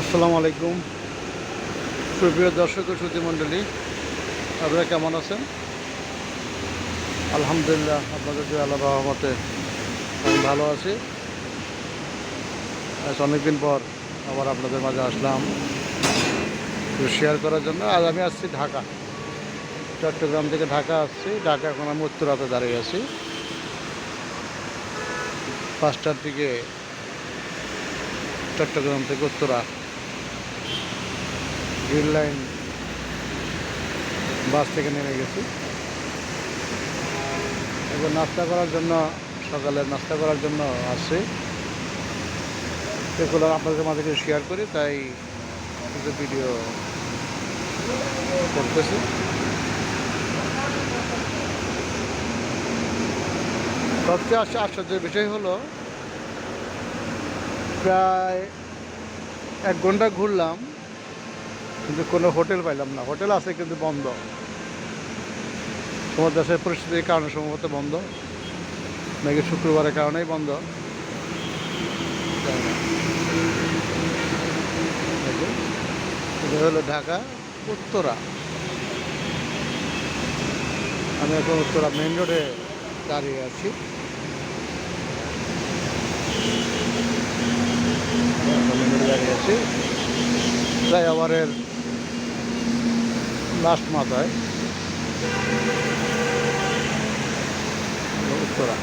আসসালামু আলাইকুম। সুপ্রিয় দর্শক ও শ্রুতি মণ্ডলী আপনারা কেমন আছেন? আলহামদুলিল্লাহ, আপনাদের যে আল্লাহ রহমতে আমি ভালো আছি। অনেকদিন পর আবার আপনাদের মাঝে আসলাম শেয়ার করার জন্য। আজ আমি আসছি ঢাকা, চট্টগ্রাম থেকে ঢাকা আসছি। ঢাকা এখন আমি উত্তরাতে দাঁড়িয়ে আছি। পাঁচটার দিকে চট্টগ্রাম থেকে উত্তরা গ্রিন লাইন বাস থেকে নেমে গেছি। এখন নাস্তা করার জন্য, সকালে নাস্তা করার জন্য আসছি। এগুলো আপনাদের মাঝে কিছু শেয়ার করি, তাই কিছু ভিডিও করতেছি। সবচেয়ে আশ্চ- আশ্চর্যের বিষয় হলো, প্রায় এক ঘণ্টা ঘুরলাম কিন্তু কোনো হোটেল পাইলাম না। হোটেল আছে কিন্তু বন্ধ। তোমার দেশের পরিস্থিতির কারণে সম্ভবত বন্ধ। নাকি শুক্রবারের কারণেই বন্ধ। এটা হলো ঢাকা উত্তরা। আমি এখন উত্তরা মেন রোডে দাঁড়িয়ে আছি। মেন রোডে দাঁড়িয়ে আছি। ফ্লাইওভারের লাস্ট মাথায় উত্তরা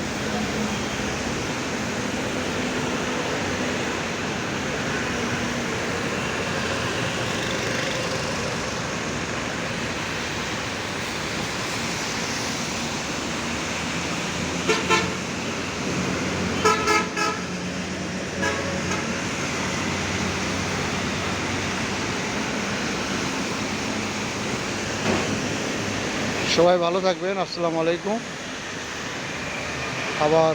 সবাই ভালো থাকবেন, আসসালামু আলাইকুম। আবার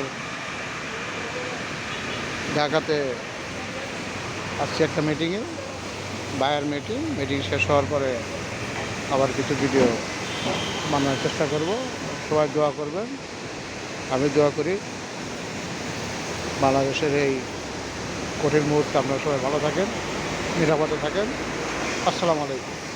ঢাকাতে আসছি একটা মিটিংয়ে বায়ার মিটিং মিটিং শেষ হওয়ার পরে আবার কিছু ভিডিও বানানোর চেষ্টা করব। সবাই দোয়া করবেন, আমি দোয়া করি বাংলাদেশের এই কঠিন মুহূর্তে আপনারা সবাই ভালো থাকেন, নিরাপদে থাকেন। আসসালামু আলাইকুম।